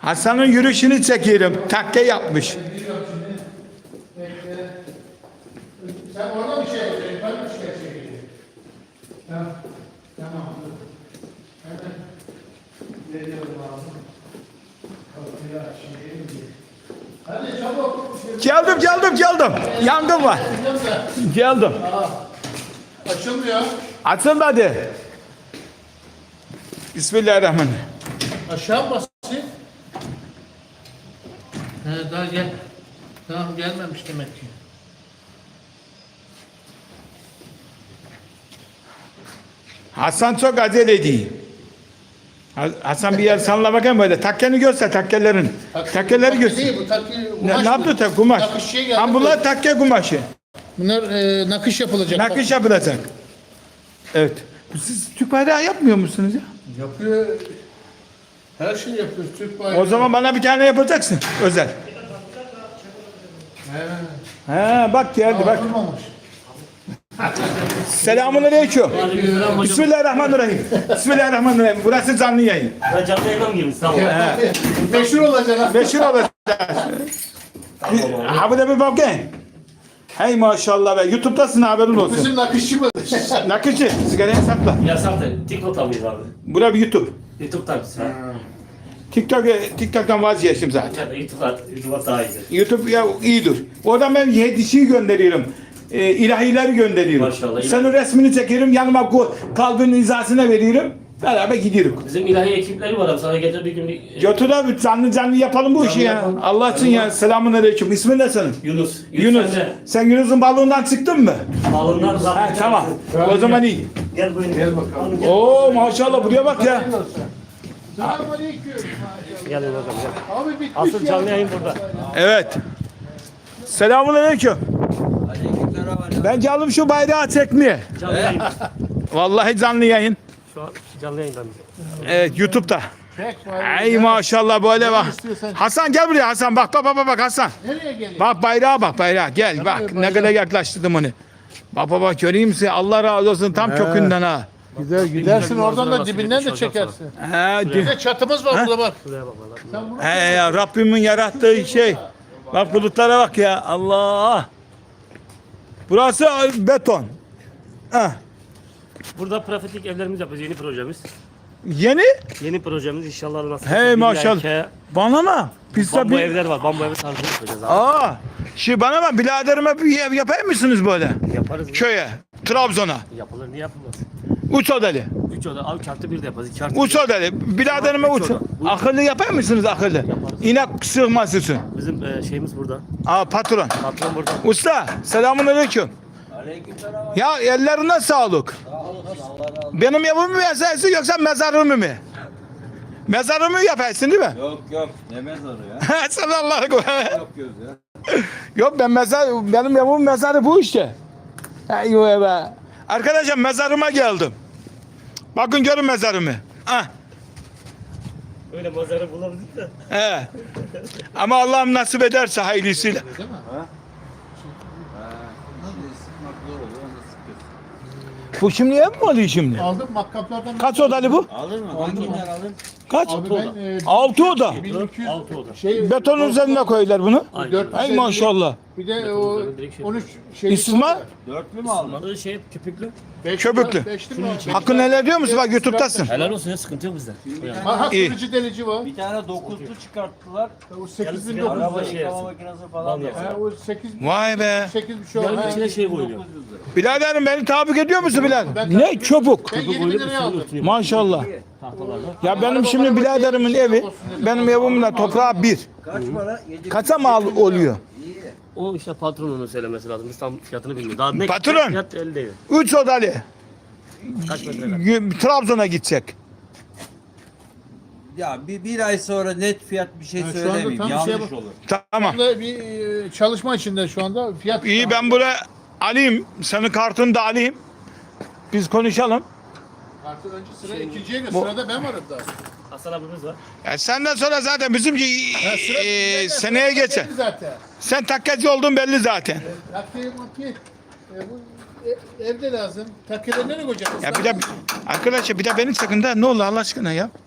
Hasan'ın yürüyüşünü çekiyorum. Takke yapmış. Sen orada bir şey yapacaksın, ben bir şey çekeyim. Tamam, tamam. Hemen veriyorum abi. Kapıyı açayım diye. Hadi çabuk. Geldim geldim geldim. Yangın var. Geldim. Açılmıyor. Açılmadı. Bismillahirrahmanirrahim. Aşağı basayım? He daha gel. Tamam gelmemiş demek ki. Hasan çok acele ediyor. Ha- Hasan bir yer salla bakayım böyle. Takkeni göster takkelerin. Takkeleri göster. Değil bu takı Ne, kumaş ne bu. yaptı tak kumaş? Nakışçıya geldi. Ha bunlar takke kumaşı. Bunlar e, nakış yapılacak. Nakış yapılacak. Evet. Siz Türk bayrağı yapmıyor musunuz ya? Yapıyor. Her şey yapıyor. Türk bayrağı. O zaman bana bir tane yapacaksın özel. He. He bak geldi bak. Yapılmamış. Selamun aleyküm. Bismillahirrahmanirrahim. Bismillahirrahmanirrahim. Burası canlı yayın. Ben canlı yayına mı girmiş? Tamam. Meşhur olacaksın ha. Meşhur olacağız. Ha bu da bir bakayım. Hey maşallah be. Youtube'dasın haberin olsun. Bizim nakışçımız. Nakıcı sigarayı sakla. Yasak da TikTok'ta mıyız abi? Bura bir YouTube. YouTube'da mısın? Ha. TikTok, TikTok'tan vazgeçtim zaten. YouTube'da, YouTube'a daha iyidir. YouTube ya iyidir. Oradan ben yedişiyi gönderiyorum. E, ilahileri gönderiyorum. Maşallah. Senin resmini çekiyorum. Yanıma ko- kalbin hizasına veriyorum. Beraber gidiyoruz. Bizim ilahi ekipleri var abi. Sana getir bir gün bir... Götür abi canlı canlı yapalım bu işi ya. yapalım. Allah için ya. Selamun aleyküm. İsmin ne senin? Yunus. Yunus. Sen Sen Yunus'un balığından çıktın mı? de Balonlar Ha, tamam. O zaman iyi. Gel buyurun. Gel bakalım. Oo maşallah buraya bak ya. Selamünaleyküm. Gel bakalım gel. Abi bitmiş Asıl ya. canlı yayın burada. Evet. Selamun aleyküm. Ben geldim şu bayrağı çekmeye. Canlı yayın. Vallahi canlı yayın. Şu an canlı yayından. Evet YouTube'da. Bayrağı. Ay maşallah böyle bak. Hasan gel buraya Hasan bak bak bak bak Hasan. Nereye geliyor? Bak bayrağa bak bayrağa gel bak ne kadar yaklaştırdım onu. Bak bak bak göreyim size Allah razı olsun tam kökünden ha. Gider, gidersin oradan da dibinden de çekersin. He, Bir de çatımız var burada bak. Şuraya bak valla. Sen bunu he ya Rabbimin yarattığı şey. Bak bulutlara bak ya Allah. Burası beton. Ha. Burada profetik evlerimiz yapıyoruz. Yeni projemiz. Yeni? Yeni projemiz inşallah nasıl. Hey maşallah. Bana mı? Pizza Bambu bir... evler var. Bambu evi tarzı yapacağız abi. Aa, şimdi bana bak biraderime bir ev yapar mısınız böyle? Yaparız. Köye, Trabzon'a. Yapılır. Niye yapılmaz? Uç odeli. Üç oda. Abi çarptı bir de yaparız. İki artı Uç odeli. Biraderime Üç oda. Akıllı yapar mısınız akıllı? İnek sığmaz için. Bizim e, şeyimiz burada. Aa patron. Patron burada. Usta selamun aleyküm. Ya ellerine sağlık. Benim evimi mi yaparsın yoksa mezarımı mı? Mezarımı mı yaparsın değil mi? Yok yok ne mezarı ya? Sen Allah'ı koy. Yok göz ya. Yok ben mezar, benim evimin mezarı bu işte. Eyvah be. Arkadaşlar mezarıma geldim. Bakın görün mezarımı. Ah, Öyle manzara bulabildik de. he. Ama Allah'ım nasip ederse hayırlısıyla. değil mi? Şimdi sıkmak zor oluyor onu da sıkıyorsun. Bu şimdi ev mi oluyor şimdi? Aldım makkaplardan. Kaç odalı bu? Alır mı? Hanginden alır? Kaç? Abi ben e, Altı oda. 1200 Altı oda. şey Betonun üzerine koyuyorlar bunu. Aynen. 450 Ay maşallah. Bir de o üzerine direkt şey 13 şey. İsmail? Dörtlü mü aldın? Bunları şey köpüklü. Köpüklü. Beşli mi? Hakkın neler diyor musun? Bak YouTube'dasın. Helal olsun ya sıkıntı yok bizde. Yani. Ha, ha İyi. kırıcı delici var. Bir tane dokuzlu çıkarttılar. O Yarısı 8900 Araba şey Yıkama yapsın. makinesi falan Bal da yapsın. Ha, o 8 Vay be. 8 bir şey Yarın var. içine şey koyuyor. 900 lira. Biraderim beni tabik ediyor musun birader? Ne çabuk. Ben 20 bin liraya aldım. Maşallah. Ya benim şimdi biraderimin evi, benim evimle toprağı bir. Kaç para? Yedi Kaça mal oluyor? O işte patronun söylemesi lazım. Biz tam fiyatını bilmiyoruz. Daha ne Patron. Fiyat elde değil. Üç odalı. Kaç metre? Y- Trabzon'a gidecek. Ya bir, bir ay sonra net fiyat bir şey Ha, şu anda söylemeyeyim. tam Yanlış şeye bak- olur. Tamam. Şu anda bir e, çalışma içinde şu anda. Fiyat İyi ben buraya alayım. Senin kartını da alayım. Biz konuşalım. Artık önce sıra ikinciye göre. Sırada ben varım daha. Hasan abimiz var. Ya senden sonra zaten bizimki sıra e, bizde de, seneye sıra geçer. Zaten. Sen takkacı olduğun belli zaten. Takviye makviye. E, bu e, evde lazım. Takviyeleri nereye koyacaksın? Ya bir de arkadaşlar bir de beni sakın da ne olur Allah aşkına ya.